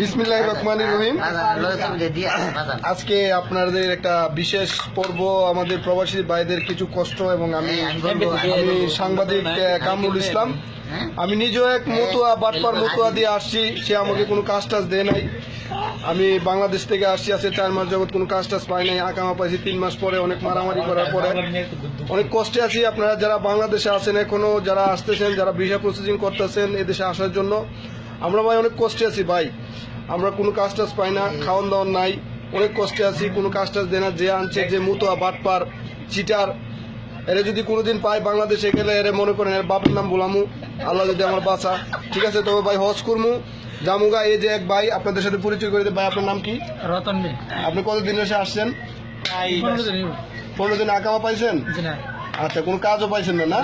বিসমিল্লাহ রহমান রহিম। আজকে আপনাদের একটা বিশেষ পর্ব আমাদের প্রবাসী ভাইদের কিছু কষ্ট এবং আমি আমি সাংবাদিক কামরুল ইসলাম। আমি নিজেও এক মতুয়া বাটপার মতুয়া দিয়ে আসছি। সে আমাকে কোনো কাজ টাজ দেয় নাই। আমি বাংলাদেশ থেকে আসছি আছে চার মাস যাবত কোনো কাজ টাজ পাই নাই। আকামা পাইছি তিন মাস পরে অনেক মারামারি করার পরে। অনেক কষ্টে আছি। আপনারা যারা বাংলাদেশে আছেন এখনও যারা আসতেছেন যারা ভিসা প্রসেসিং করতেছেন এদেশে আসার জন্য আমরা ভাই অনেক কষ্টে আছি ভাই। আমরা কোনো কাজ টাজ পাই না খাওয়ান দাওয়ান নাই। অনেক কষ্টে আছি কোনো কাজ টাজ দেয় না। যে আনছে যে মুতোয়া বাটপার চিটার এরা যদি কোনোদিন পাই বাংলাদেশে গেলে এরা মনে করেন এর বাপের নাম বলামু আল্লাহ যদি আমার বাঁচা। ঠিক আছে তবে ভাই হজ করমু। জামুগা এই যে এক ভাই আপনাদের সাথে পরিচয় করে দেয় ভাই আপনার নাম কি? রতন আপনি কতদিন এসে আসছেন? পনেরো দিন আকামা পাইছেন? জি না। আচ্ছা কোনো কাজও পাইছেন না না?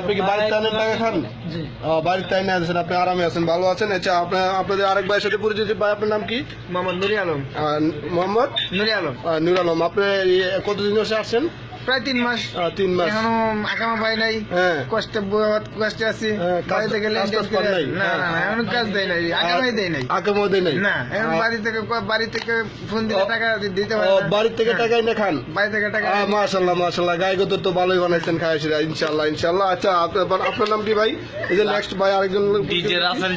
আপনি কি বাড়ির টাইনের টাকা খান? বাড়ির টাইনে আছেন আপনি আরামে আছেন ভালো আছেন। আচ্ছা আপনার আপনাদের আরেক ভাইয়ের সাথে পরিচিত ভাই আপনার নাম কি? মোহাম্মদ নুরি আলম। মোহাম্মদ? নুরি আলম। নুর আলম আপনি কতদিন ধরে আসছেন? প্রায় তিন মাস। তিন মাস। এখনও আকামা পাই নাই। হ্যাঁ। কষ্টে কষ্টে আছি। হ্যাঁ, বাড়ি? না না না, এখন কাজ দেয় নাই। আকামাই দেয় নাই। মধ্যে নেই। না এখন বাড়ি থেকে বাড়ি থেকে ফোন দিলে টাকা দিতে পারে না। বাড়ির থেকে হ্যাঁ, টাকাই না খান? বাড়ি থেকে টাকা মাশাল্লাহ মাশাল্লাহ গায়ে গত তো ভালোই বানাইছেন খাইছিরা ইনশাল্লাহ ইনশাল্লাহ আচ্ছা আপনার আপনার নাম কি ভাই? এই যে নেক্সট ভাই আরেকজন ডিজে রাসেল।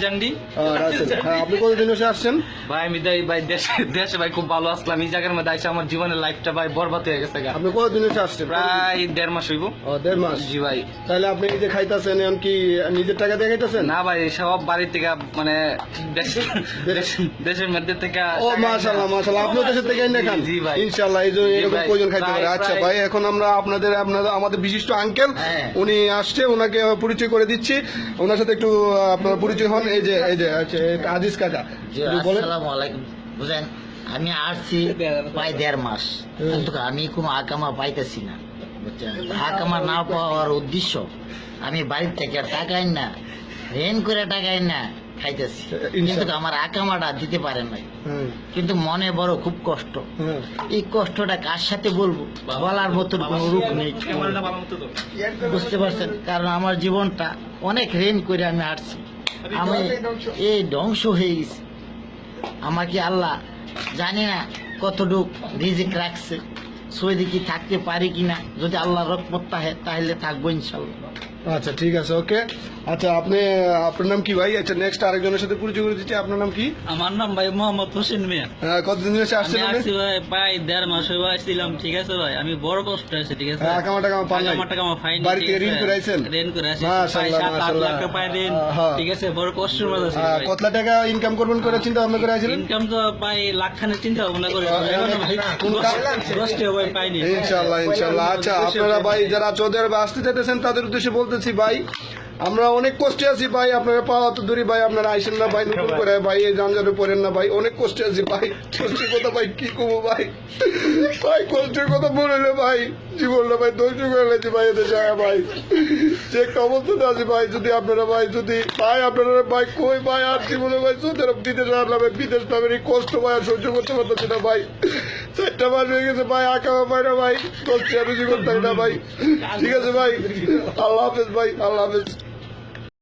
হ্যাঁ, আপনি কতদিন এসে আসছেন? ভাই আমি তাই ভাই দেশে দেশে ভাই খুব ভালো আসলাম। এই জায়গার মধ্যে আইসা আমার জীবনের লাইফটা ভাই বরবাদ হয়ে গেছে আপনি কতদিন এসে আসছেন? প্রায় দেড় মাস হইব। ও, দেড় মাস? জি ভাই। তাহলে আপনি এই যে খাইতেছেন এখন কি নিজের টাকা দিয়ে খাইতেছেন? না ভাই সব বাড়ি থেকে মানে দেশ- দেশ- দেশের মধ্যে থেকে ও মাশাল্লাহ মাশাল্লাহ আপনি দেশের থেকে এনে খান? জি ভাই। ইনশাল্লাহ এই যে এরকম কয়জন খাইতে পারে? আচ্ছা ভাই এখন আমরা আপনাদের আপনাদের আমাদের বিশিষ্ট আঙ্কেল হ্যাঁ। উনি আসছে ওনাকে পরিচয় করে দিচ্ছি। ওনার সাথে একটু আপনার পরিচয় হন। এই যে এই যে আচ্ছা, আজিজ কাকা বলেন। আসসালামু আলাইকুম। বুঝেন আমি আসছি প্রায় দেড় মাস। কিন্তু আমি কোনো আকামা পাইতেছি না। বুঝছেন আকামা না পাওয়ার উদ্দেশ্য আমি বাড়ির থেকে টাকা না রেন করে টাকা না খাইতেছি। কিন্তু আমার আকামাটা দিতে পারেন নাই। কিন্তু মনে বড় খুব কষ্ট। এই কষ্টটা কার সাথে বলব? বলার মতন কোনো রূপ নেই। বুঝতে পারছেন? কারণ আমার জীবনটা অনেক রেন করে আমি হাঁটছি। আমি এই ধ্বংস হয়ে গেছি। আমাকে আল্লাহ জানি না কতটুক রিজিক রাখছে সৌদি কি থাকতে পারি কিনা, যদি আল্লাহ রকমত তাহে তাহলে থাকব ইনশাল্লাহ। আচ্ছা ঠিক আছে ওকে। আচ্ছা আপনি আপনার নাম কি ভাই? আচ্ছা নেক্সট আরেকজনের সাথে পরিচয় করে দিচ্ছি। আপনার নাম কি? আমার নাম ভাই মোহাম্মদ হোসেন মিয়া। হ্যাঁ, কতদিন আমি আসছেন? আসছি ভাই প্রায় দেড় মাস হয়ে আসছিলাম ঠিক আছে ভাই? আমি বড় কষ্ট আছে ঠিক আছে? হ্যাঁ, আকামা টাকামা পান নাই? আকামা টাকামা পাইনি, বাড়ি থেকে ঋণ করে আইছেন? ঋণ করে আসছি মাশাআল্লাহ, মাশাআল্লাহ। টাকা পাই ঋণ হ্যাঁ। ঠিক আছে? বড় কষ্টের মধ্যে আছি। কত টাকা ইনকাম করবেন করে চিন্তা ভাবনা করে আছিলেন ইনকাম তো প্রায় লাখ খানের চিন্তা ভাবনা করে দশটি ভাই পাইনি। ইনশাল্লাহ ইনশাল্লাহ। আচ্ছা আপনারা ভাই যারা আরবে আসতে চাইতেছেন তাদের উদ্দেশ্যে বলতেছি ভাই। আমরা অনেক কষ্টে আছি ভাই, আপনারা পাওয়া তো দূরে ভাই, আপনারা আইসেন না ভাই, নতুন করে ভাই, এই জানজারে পড়েন না ভাই, অনেক কষ্টে আছি ভাই। কষ্টের কথা ভাই, কি করব ভাই? ভাই, কষ্টের কথা বললে ভাই জীবনটা ভাই ধৈর্য করে লেছি ভাই, এদের যায় ভাই। যে একটা অবস্থাতে আছি ভাই, যদি আপনারা ভাই, যদি ভাই, আপনারা ভাই, কই ভাই, আর জীবনে ভাই সৌদি বিদেশ আসলাম বিদেশ নামের এই কষ্ট ভাই, আর সহ্য করতে পারতেছি না ভাই। চারটা মাস হয়ে গেছে ভাই আঁকা পাই না ভাই। করছি আর জীবন করতে না ভাই। ঠিক আছে ভাই, আল্লাহ হাফেজ ভাই, আল্লাহ হাফেজ।